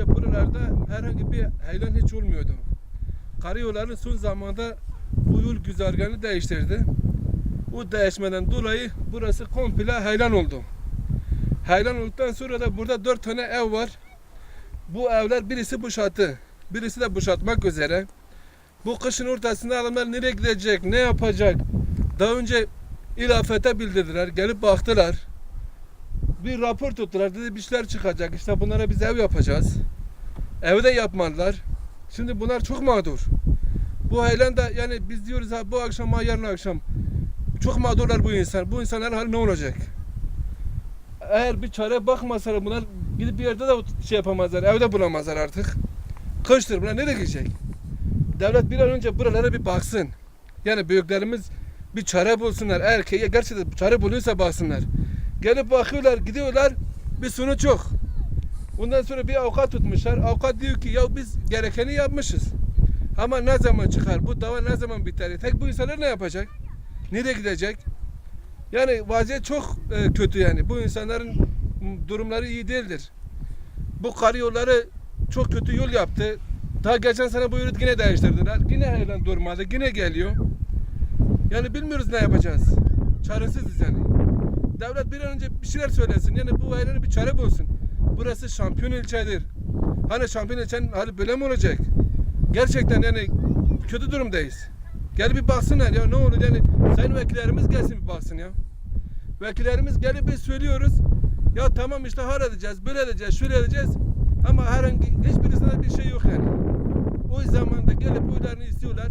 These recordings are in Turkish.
önce buralarda herhangi bir heyelan hiç olmuyordu. Karayolları son zamanda bu yol güzergahını değiştirdi. O değişmeden dolayı burası komple heyelan oldu. Heyelan olduktan sonra da burada dört tane ev var. Bu evler birisi boşalttı. Birisi de boşaltmak üzere. Bu kışın ortasında adamlar nereye gidecek, ne yapacak? Daha önce ilafete bildirdiler, gelip baktılar. Bir rapor tuttular, dedi bir şeyler çıkacak, işte bunlara biz ev yapacağız. Evi de yapmadılar. Şimdi bunlar çok mağdur. Bu heyelan da yani biz diyoruz ha bu akşam ha yarın akşam. Çok mağdurlar bu insan. Bu insanların hali ne olacak? Eğer bir çare bakmasalar bunlar gidip bir yerde de şey yapamazlar, evde bulamazlar artık. Kıştır bunlar nereye gidecek? Devlet bir an önce buralara bir baksın. Yani büyüklerimiz bir çare bulsunlar. Eğer ki gerçekten çare buluyorsa baksınlar. Gelip bakıyorlar, gidiyorlar. Bir sonuç yok. Ondan sonra bir avukat tutmuşlar. Avukat diyor ki ya biz gerekeni yapmışız. Ama ne zaman çıkar? Bu dava ne zaman biter? Tek bu insanlar ne yapacak? Nereye gidecek? Yani vaziyet çok e, kötü yani. Bu insanların durumları iyi değildir. Bu karayolları çok kötü yol yaptı. Daha geçen sene bu yolu yine değiştirdiler. Yine heyelan durmadı. Yine geliyor. Yani bilmiyoruz ne yapacağız. Çaresiziz yani. Devlet bir an önce bir şeyler söylesin. Yani bu heyelanı bir çare bulsun. Burası şampiyon ilçedir. Hani şampiyon ilçenin hali böyle mi olacak? Gerçekten yani kötü durumdayız. Gel bir baksınlar ya ne olur yani sayın vekillerimiz gelsin bir baksın ya. Vekillerimiz gelip biz söylüyoruz. Ya tamam işte har edeceğiz, böyle edeceğiz, şöyle edeceğiz. Ama herhangi hiçbirisinde bir şey yok yani. O zaman da gelip oylarını istiyorlar.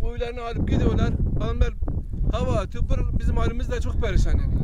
Oylarını alıp gidiyorlar. Adamlar hava. Bu- Bizim halimiz de çok perişan yani.